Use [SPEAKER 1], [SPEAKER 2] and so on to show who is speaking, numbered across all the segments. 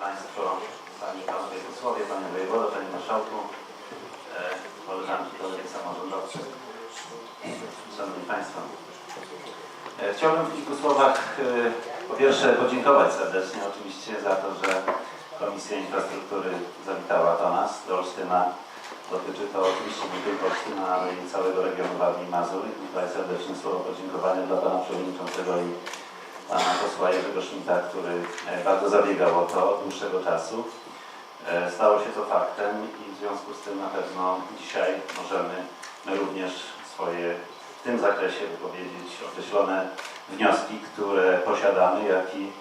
[SPEAKER 1] Państwo, Panie i Panowie Posłowie, Panie Wojewodo, Panie Marszałku, e, koleżanki, koledzy samorządowcy, Szanowni Państwo. E, Chciałbym w kilku słowach e, po pierwsze podziękować serdecznie oczywiście za to, że Komisja Infrastruktury zawitała do nas, do Olsztyna. Dotyczy to oczywiście nie tylko Olsztyna, ale i całego regionu Warmii Mazur. I tutaj serdeczne słowo podziękowania dla Pana Przewodniczącego i Pana posła Jerzego Szmita, który e, bardzo zabiegał o to od dłuższego czasu. E, Stało się to faktem i w związku z tym na pewno dzisiaj możemy my również swoje w tym zakresie wypowiedzieć określone wnioski, które posiadamy, jak i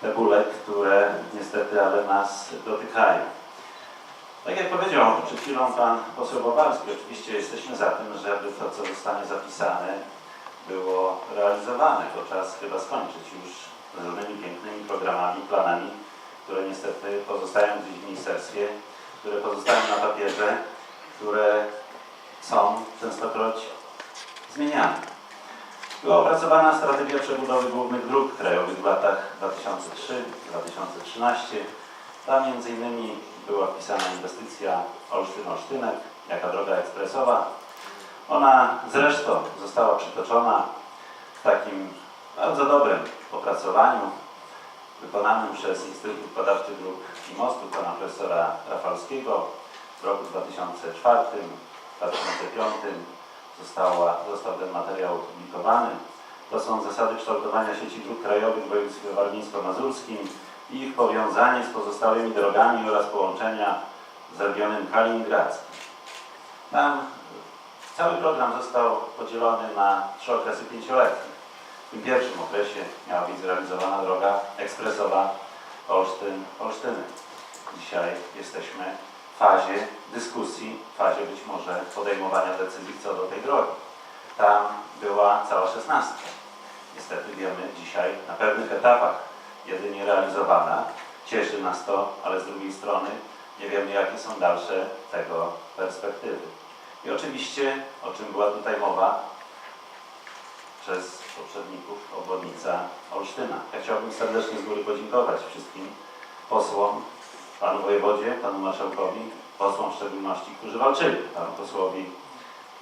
[SPEAKER 1] te bóle, które niestety ale nas dotykają. Tak jak powiedział przed chwilą Pan poseł Bobarski, oczywiście jesteśmy za tym, żeby to, co zostanie zapisane, było realizowane. To czas chyba skończyć już z różnymi pięknymi programami, planami, które niestety pozostają gdzieś w ministerstwie, które pozostają na papierze, które są częstokroć zmieniane. Była opracowana strategia przebudowy głównych dróg krajowych w latach 2003-2013. Tam innymi była wpisana inwestycja Olsztyn-Olsztynek, jaka droga ekspresowa. Ona zresztą została przytoczona w takim bardzo dobrym opracowaniu wykonanym przez Instytut Badawczy Dróg i Mostów pana profesora Rafalskiego w roku 2004-2005 została, został ten materiał opublikowany. To są zasady kształtowania sieci dróg krajowych w województwie warmińsko-mazurskim i ich powiązanie z pozostałymi drogami oraz połączenia z regionem kaliningradzkim. Tam cały program został podzielony na trzy okresy pięcioletnie. W tym pierwszym okresie miała być zrealizowana droga ekspresowa Olsztyn-Olsztynek. Dzisiaj jesteśmy w fazie dyskusji, w fazie być może podejmowania decyzji co do tej drogi. Tam była cała szesnastka. Niestety wiemy dzisiaj na pewnych etapach jedynie realizowana. Cieszy nas to, ale z drugiej strony nie wiemy jakie są dalsze tego perspektywy. I oczywiście, o czym była tutaj mowa, przez poprzedników obwodnica Olsztyna. Ja chciałbym serdecznie z góry podziękować wszystkim posłom, panu wojewodzie, panu marszałkowi, posłom w szczególności, którzy walczyli, panu posłowi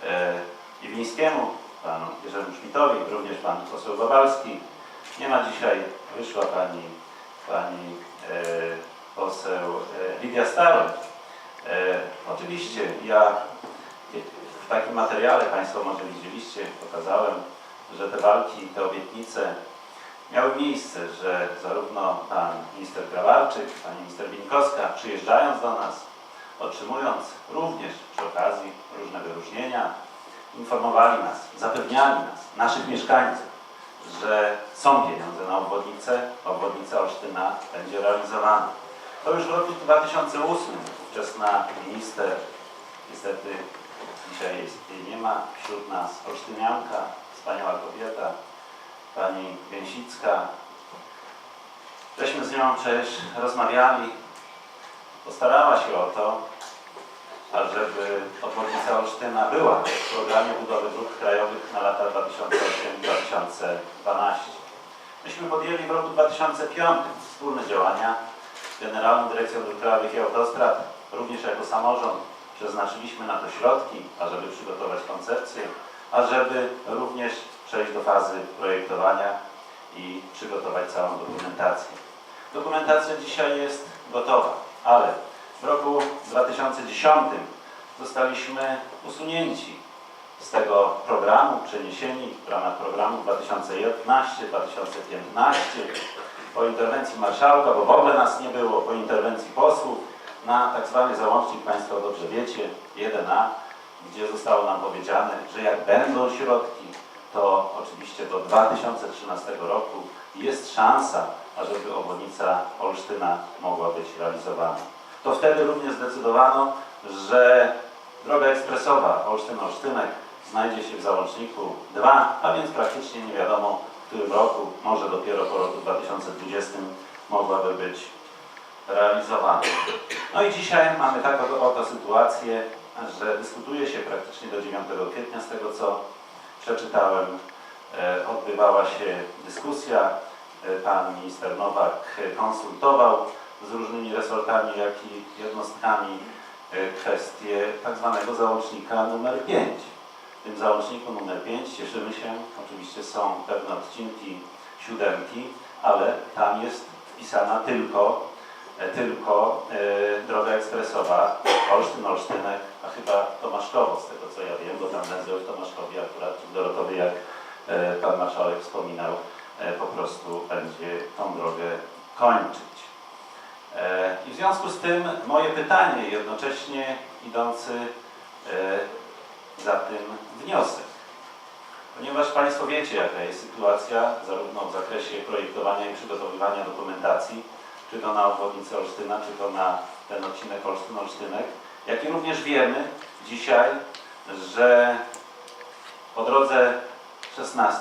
[SPEAKER 1] e, Iwińskiemu, panu Jerzemu Szmitowi, również pan poseł Babalski. Nie ma dzisiaj, wyszła pani, pani e, poseł e, Lidia Staroń. E, oczywiście ja w takim materiale Państwo może widzieliście, pokazałem, że te walki, te obietnice miały miejsce, że zarówno pan minister Grabarczyk, pani minister Bieńkowska przyjeżdżając do nas, otrzymując również przy okazji różne wyróżnienia, informowali nas, zapewniali nas, naszych mieszkańców, że są pieniądze na obwodnicę, obwodnica Olsztyna będzie realizowana. To już w roku 2008 ówczesna minister, niestety dzisiaj jest, jej nie ma wśród nas, olsztynianka, wspaniała kobieta, pani Gęsicka. Żeśmy z nią przecież rozmawiali, postarała się o to, ażeby obwodnica Olsztyna była w programie budowy dróg krajowych na lata 2008-2012. Myśmy podjęli w roku 2005 wspólne działania z Generalną Dyrekcją Dróg Krajowych i Autostrad, również jako samorząd przeznaczyliśmy na to środki, ażeby przygotować koncepcję, ażeby również przejść do fazy projektowania i przygotować całą dokumentację. Dokumentacja dzisiaj jest gotowa, ale w roku 2010 zostaliśmy usunięci z tego programu, przeniesieni w ramach programu 2011-2015 po interwencji marszałka, bo w ogóle nas nie było, po interwencji posłów na tak zwany załącznik, Państwo dobrze wiecie, 1A, gdzie zostało nam powiedziane, że jak będą środki, to oczywiście do 2013 roku jest szansa, ażeby obwodnica Olsztyna mogła być realizowana. To wtedy również zdecydowano, że droga ekspresowa Olsztyn-Olsztynek znajdzie się w załączniku 2, a więc praktycznie nie wiadomo w którym roku, może dopiero po roku 2020 mogłaby być realizowana. No i dzisiaj mamy taką oto sytuację, że dyskutuje się praktycznie do 9 kwietnia z tego co przeczytałem. E, Odbywała się dyskusja, e, pan minister Nowak konsultował z różnymi resortami, jak i jednostkami e, kwestię tak zwanego załącznika numer 5. W tym załączniku numer 5 cieszymy się, oczywiście są pewne odcinki siódemki, ale tam jest wpisana tylko, tylko e, droga ekspresowa Olsztyn-Olsztynek, a chyba Tomaszkowo, z tego co ja wiem, bo tam węzeł w Tomaszkowie akurat, Dorotowie, jak e, pan marszałek wspominał, e, po prostu będzie tą drogę kończyć. E, I w związku z tym moje pytanie, jednocześnie idący e, za tym wniosek. Ponieważ Państwo wiecie, jaka jest sytuacja, zarówno w zakresie projektowania i przygotowywania dokumentacji, czy to na obwodnicę Olsztyna, czy to na ten odcinek Olsztyn-Olsztynek, jak i również wiemy dzisiaj, że po drodze 16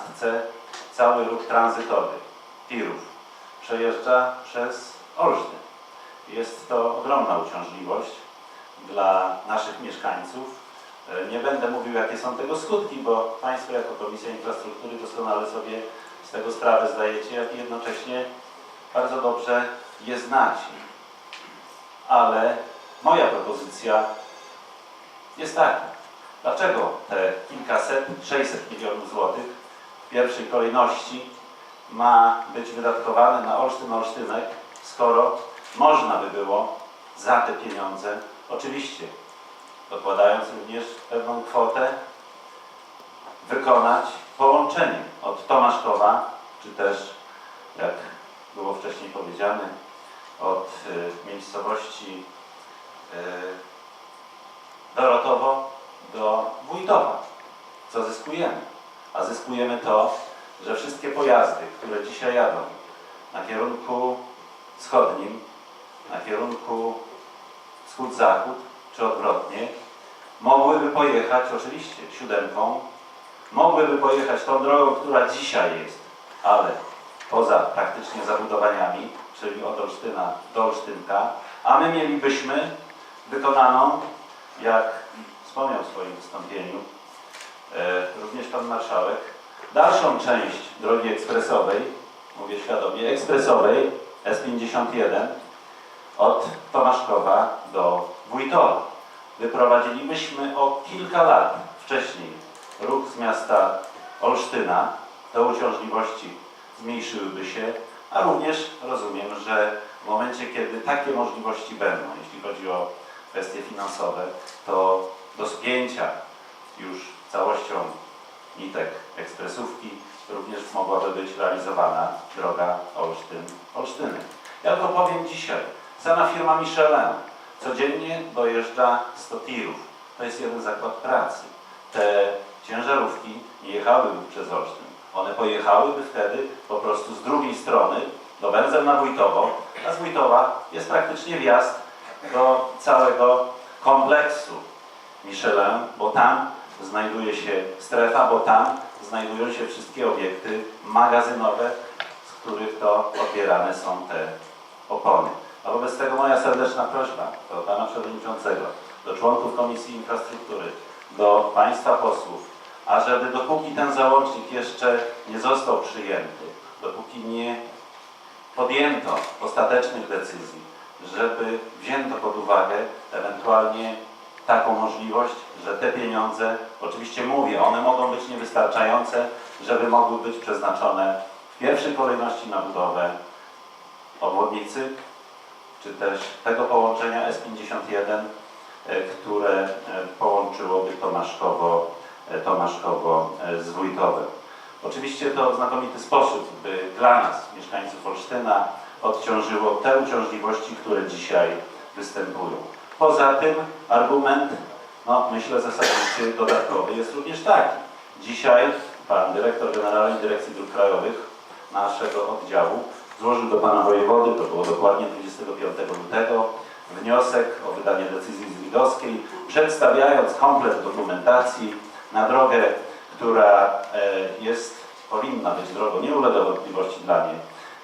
[SPEAKER 1] cały ruch tranzytowy tirów przejeżdża przez Olsztyn. Jest to ogromna uciążliwość dla naszych mieszkańców. Nie będę mówił, jakie są tego skutki, bo Państwo jako Komisja Infrastruktury doskonale sobie z tego sprawę zdajecie, jak i jednocześnie bardzo dobrze je znacie. Ale moja propozycja jest taka. Dlaczego te kilkaset, 600 milionów złotych w pierwszej kolejności ma być wydatkowane na Olsztyn-Olsztynek, skoro można by było za te pieniądze, oczywiście dokładając również pewną kwotę, wykonać połączenie od Tomaszkowa, czy też, jak było wcześniej powiedziane, od y, miejscowości y, Dorotowo do Wójtowa. Co zyskujemy? A zyskujemy to, że wszystkie pojazdy, które dzisiaj jadą na kierunku wschodnim, na kierunku wschód-zachód, czy odwrotnie, mogłyby pojechać oczywiście siódemką, mogłyby pojechać tą drogą, która dzisiaj jest, ale poza praktycznie zabudowaniami, czyli od Olsztyna do Olsztynka, a my mielibyśmy wykonaną, jak wspomniał w swoim wystąpieniu e, również Pan Marszałek, dalszą część drogi ekspresowej, mówię świadomie, ekspresowej S51 od Tomaszkowa do Wójtowa. Wyprowadzilibyśmy o kilka lat wcześniej ruch z miasta Olsztyna, te uciążliwości zmniejszyłyby się, a również rozumiem, że w momencie, kiedy takie możliwości będą, jeśli chodzi o kwestie finansowe, to do spięcia już całością nitek ekspresówki również mogłaby być realizowana droga Olsztyn-Olsztynek. Ja to powiem dzisiaj. Sama firma Michelin codziennie dojeżdża 100 tirów. To jest jeden zakład pracy. Te ciężarówki nie jechałyby przez Olsztyn. One pojechałyby wtedy po prostu z drugiej strony do Węzeł na Wójtowo, a z Wójtowa jest praktycznie wjazd do całego kompleksu Michelin, bo tam znajduje się strefa, bo tam znajdują się wszystkie obiekty magazynowe, z których to odbierane są te opony. A wobec tego moja serdeczna prośba do Pana Przewodniczącego, do członków Komisji Infrastruktury, do Państwa posłów, ażeby dopóki ten załącznik jeszcze nie został przyjęty, dopóki nie podjęto ostatecznych decyzji, żeby wzięto pod uwagę ewentualnie taką możliwość, że te pieniądze, oczywiście mówię, one mogą być niewystarczające, żeby mogły być przeznaczone w pierwszej kolejności na budowę obwodnicy, czy też tego połączenia S51, e, które e, połączyłoby Tomaszkowo, Tomaszkowo z Wójtowem. Oczywiście to w znakomity sposób by dla nas, mieszkańców Olsztyna, odciążyło te uciążliwości, które dzisiaj występują. Poza tym argument, no myślę zasadniczy, dodatkowy jest również taki. Dzisiaj pan dyrektor Generalnej Dyrekcji Dróg Krajowych naszego oddziału złożył do pana wojewody, to było dokładnie 25 lutego, wniosek o wydanie decyzji zwidowskiej, przedstawiając komplet dokumentacji na drogę, która e, jest, powinna być drogą, nie ulega wątpliwości dla mnie,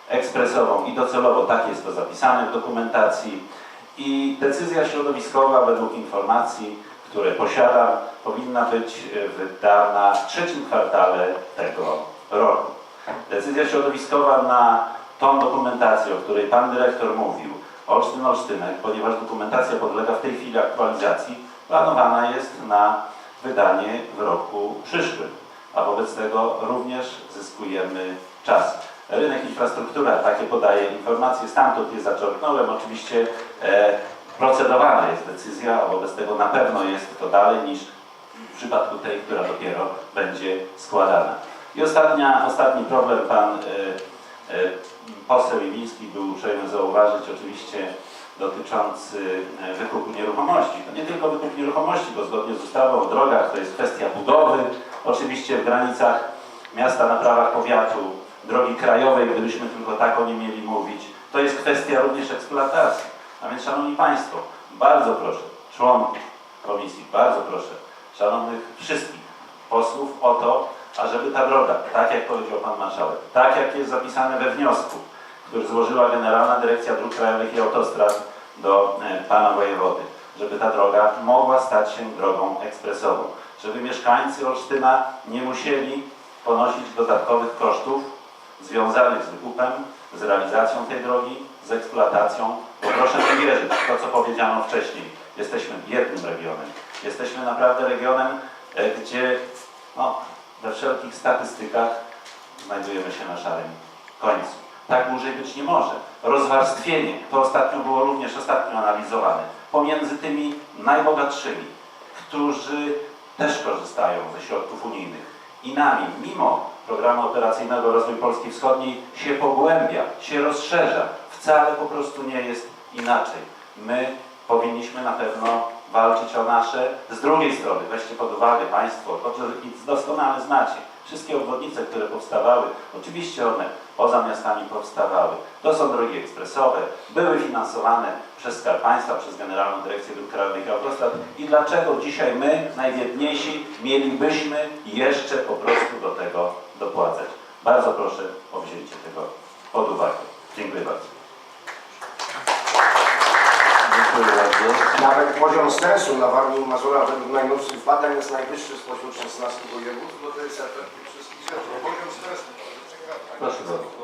[SPEAKER 1] ekspresową i docelowo tak jest to zapisane w dokumentacji i decyzja środowiskowa według informacji, które posiadam, powinna być e, wydana w trzecim kwartale tego roku. Decyzja środowiskowa na tą dokumentację, o której Pan Dyrektor mówił, Olsztyn-Olsztynek, ponieważ dokumentacja podlega w tej chwili aktualizacji, planowana jest na wydanie w roku przyszłym, a wobec tego również zyskujemy czas. Rynek infrastruktura, takie podaje informacje, stamtąd je zaczerpnąłem. Oczywiście e, procedowana jest decyzja, a wobec tego na pewno jest to dalej niż w przypadku tej, która dopiero będzie składana. I ostatnia, ostatni problem, pan e, e, poseł Iwiński był uprzejmy zauważyć, oczywiście dotyczący e, wykupu nieruchomości. To nie tylko wykup nieruchomości, bo zgodnie z ustawą o drogach to jest kwestia budowy, oczywiście w granicach miasta na prawach powiatu, drogi krajowej, gdybyśmy tylko tak o nie mieli mówić, to jest kwestia również eksploatacji. A więc Szanowni Państwo, bardzo proszę, członków komisji, bardzo proszę, szanownych wszystkich posłów o to, ażeby ta droga, tak jak powiedział Pan Marszałek, tak jak jest zapisane we wniosku, który złożyła Generalna Dyrekcja Dróg Krajowych i Autostrad do e, Pana Wojewody, żeby ta droga mogła stać się drogą ekspresową, żeby mieszkańcy Olsztyna nie musieli ponosić dodatkowych kosztów związanych z wykupem, z realizacją tej drogi, z eksploatacją, bo proszę mi wierzyć, to co powiedziano wcześniej, jesteśmy biednym regionem, jesteśmy naprawdę regionem, e, gdzie no, we wszelkich statystykach znajdujemy się na szarym końcu. Tak dłużej być nie może. Rozwarstwienie, to ostatnio było również ostatnio analizowane, pomiędzy tymi najbogatszymi, którzy też korzystają ze środków unijnych i nami, mimo programu operacyjnego Rozwój Polski Wschodniej, się pogłębia, się rozszerza. Wcale po prostu nie jest inaczej. My powinniśmy na pewno walczyć o nasze. Z drugiej strony, weźcie pod uwagę Państwo, to doskonale znacie, wszystkie obwodnice, które powstawały, oczywiście one poza miastami powstawały. To są drogi ekspresowe, były finansowane przez Skarb Państwa, przez Generalną Dyrekcję Dróg Krajowych i Autostrad. I dlaczego dzisiaj my, najbiedniejsi, mielibyśmy jeszcze po prostu do tego dopłacać? Bardzo proszę o wzięcie tego pod uwagę. Dziękuję bardzo.
[SPEAKER 2] Dziękuję bardzo.
[SPEAKER 3] Nawet poziom stresu na Warmii i Mazurach według najnowszych badań jest najwyższy spośród 16 województw, bo to jest efekt tych wszystkich rzeczy. Poziom stresu.
[SPEAKER 2] Proszę bardzo.